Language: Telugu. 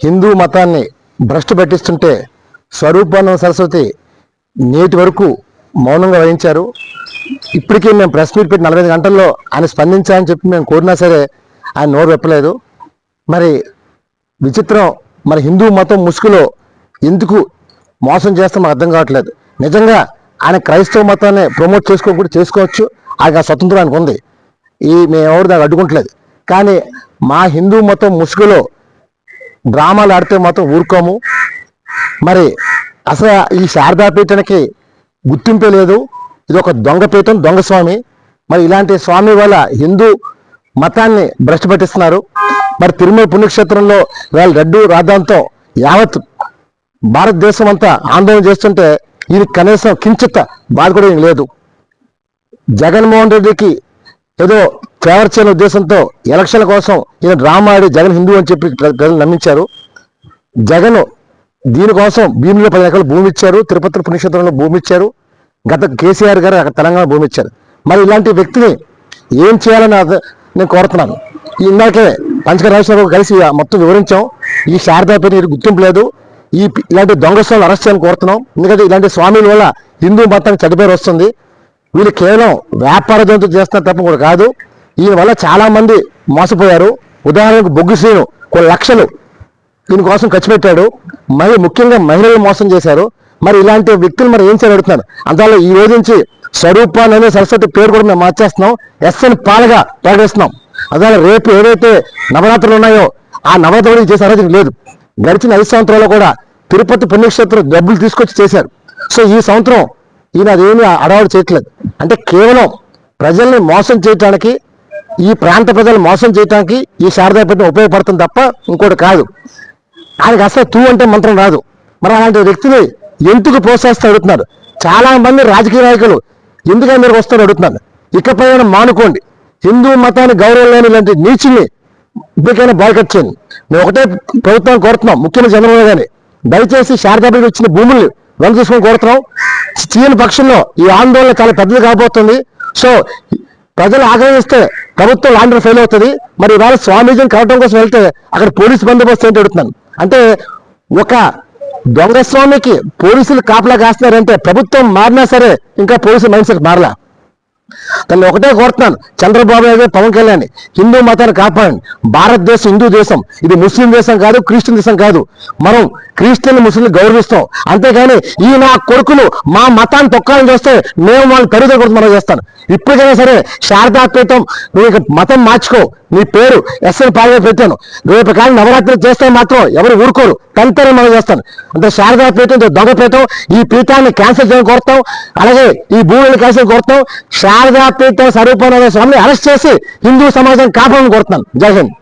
హిందూ మతాన్ని భ్రష్టు పట్టిస్తుంటే స్వరూపానంద సరస్వతి నేటి వరకు మౌనంగా వహించారు. ఇప్పటికీ మేము ప్రెస్ మీట్ పెట్టి నలభై ఐదు గంటల్లో ఆయన స్పందించాలని చెప్పి మేము కోరినా సరే ఆయన నోరు వెప్పలేదు. మరి విచిత్రం మరి హిందూ మతం ముసుగులో ఎందుకు మోసం చేస్తే మాకు అర్థం కావట్లేదు. నిజంగా ఆయన క్రైస్తవ మతాన్ని ప్రమోట్ చేసుకో కూడా చేసుకోవచ్చు. ఆయన స్వతంత్రం ఆయనకు ఉంది. ఈ మేము ఎవరు దాన్ని అడ్డుకుంటలేదు. కానీ మా హిందూ మతం ముసుగులో డ్రామాలు ఆడితే మాత్రం ఊరుకోము. మరి అసలు ఈ శారదా పీఠానికి గుర్తింపే లేదు. ఇది ఒక దొంగపీఠం దొంగ స్వామి. మరి ఇలాంటి స్వామి వల్ల హిందూ మతాన్ని భ్రష్టు పట్టిస్తున్నారు. మరి తిరుమల పుణ్యక్షేత్రంలో వాళ్ళ రెడ్డు రాధాంతో యావత్ భారతదేశం అంతా ఆందోళన చేస్తుంటే ఇది కనీసం కించిత బాధ కూడా లేదు. జగన్మోహన్ రెడ్డికి ఏదో ఫేవర్ చేయని ఉద్దేశంతో ఎలక్షన్ల కోసం ఈయన డ్రామా జగన్ హిందూ అని చెప్పి ప్రజలు నమ్మించారు. జగన్ దీనికోసం భీమిలో పది ఎకరాలు భూమి ఇచ్చారు. తిరుపతి పుణ్యక్షేత్రంలో భూమి ఇచ్చారు. గత కేసీఆర్ గారు అక్కడ తెలంగాణ భూమి ఇచ్చారు. మరి ఇలాంటి వ్యక్తిని ఏం చేయాలని నేను కోరుతున్నాను. ఇందాకే పంచక రాజశేఖర్ కలిసి మొత్తం వివరించాం. ఈ శారదా పేరు గుర్తింపు లేదు. ఈ ఇలాంటి దొంగ అరెస్ట్ చేయాలని కోరుతున్నాం. ఎందుకంటే ఇలాంటి స్వామిల వల్ల హిందూ మతానికి చెడ్డ వస్తుంది. వీళ్ళు కేవలం వ్యాపార జంతువు చేస్తున్న తప్ప కూడా కాదు. ఈయన వల్ల చాలామంది మోసపోయారు. ఉదాహరణకు బొగ్గు శ్రీను కొన్ని లక్షలు దీనికోసం ఖర్చు పెట్టాడు. మరి ముఖ్యంగా మహిళలు మోసం చేశారు. మరి ఇలాంటి వ్యక్తులు మరి ఏం చేయగలుగుతున్నారు అందువల్ల ఈ రోజు నుంచి స్వరూప అనే సరస్వతి పేరు కూడా మేము మార్చేస్తున్నాం. ఎస్ఎన్ పాలగా ప్రకటిస్తున్నాం. అందువల్ల రేపు ఏవైతే నవరాత్రులు ఉన్నాయో ఆ నవరాత్రులు చేసే అర్హత లేదు. గడిచిన ఐదు సంవత్సరాల్లో కూడా తిరుపతి పుణ్యక్షేత్రం డబ్బులు తీసుకొచ్చి చేశారు. సో ఈ సంవత్సరం ఈయన అదేమీ అడవాడు చేయట్లేదు. అంటే కేవలం ప్రజల్ని మోసం చేయటానికి ఈ ప్రాంత ప్రజలు మోసం చేయడానికి ఈ శారదాపీఠం ఉపయోగపడుతుంది తప్ప ఇంకోటి కాదు. ఆయనకి అసలు తూ అంటే మంత్రం రాదు. మరి అలాంటి వ్యక్తిని ఎందుకు ప్రోత్సహిస్తూ అడుగుతున్నారు? చాలా మంది రాజకీయ నాయకులు ఎందుకని మీరు వస్తారు అడుగుతున్నారు? ఇకపై మానుకోండి. హిందూ మతాన్ని గౌరవం లేని ఇలాంటి నీచుల్ని ఇప్పటికైనా బాయ్కట్ చేయండి. మేము ఒకటే ప్రభుత్వాన్ని కోరుతున్నాం ముఖ్యమంత్రి చంద్రబాబు గారిని. దయచేసి శారదాపేట వచ్చిన భూముల్ని వెనక తీసుకొని కోరుతున్నాం. చీన పక్షంలో ఈ ఆందోళన చాలా పెద్దది కాబోతుంది. సో ప్రజలు ఆగ్రహిస్తే ప్రభుత్వం లాండర్ ఫెయిల్ అవుతుంది. మరి ఇవాళ స్వామీజీని కలవడం కోసం వెళ్తే అక్కడ పోలీసు బందోబస్తు ఏంటి అడుగుతున్నాను. అంటే ఒక దొంగస్వామికి పోలీసులు కాపలా కాస్తున్నారంటే ప్రభుత్వం మారినా సరే ఇంకా పోలీసు మైండ్ సెట్ మారలా. తను ఒకటే కోరుతున్నాను. చంద్రబాబు నాయుడు పవన్ కళ్యాణ్ హిందూ మతాన్ని కాపాడండి. భారతదేశం హిందూ దేశం. ఇది ముస్లిం దేశం కాదు క్రిస్టియన్ దేశం కాదు. మనం క్రిస్టియన్ ముస్లిం గౌరవిస్తాం. అంతేగాని ఈ నా కొడుకులు మా మతాన్ని తొక్కాలని చేస్తే మేము వాళ్ళని తరుగుదల కొడుతు మనం చేస్తాను. ఇప్పటికైనా సరే శారదాపీఠం నువ్వు మతం మార్చుకో. నీ పేరు ఎస్ఎల్ పాగా పెట్టాను. రేపు కానీ నవరాత్రి చేస్తే మాత్రం ఎవరు ఊరుకోరు. తంతనే మనం చేస్తాను. అంటే శారదాపీఠం దొంగపీఠం ఈ పీఠాన్ని క్యాన్సిల్ చేయడం కోరుతాం. అలాగే ఈ భూములను క్యాన్సిల్ కోరుతాం. శారదాపీఠం స్వరూపానంద స్వామిని అరెస్ట్ చేసి హిందూ సమాజం కాపాడని కోరుతున్నాను. జై హింద్.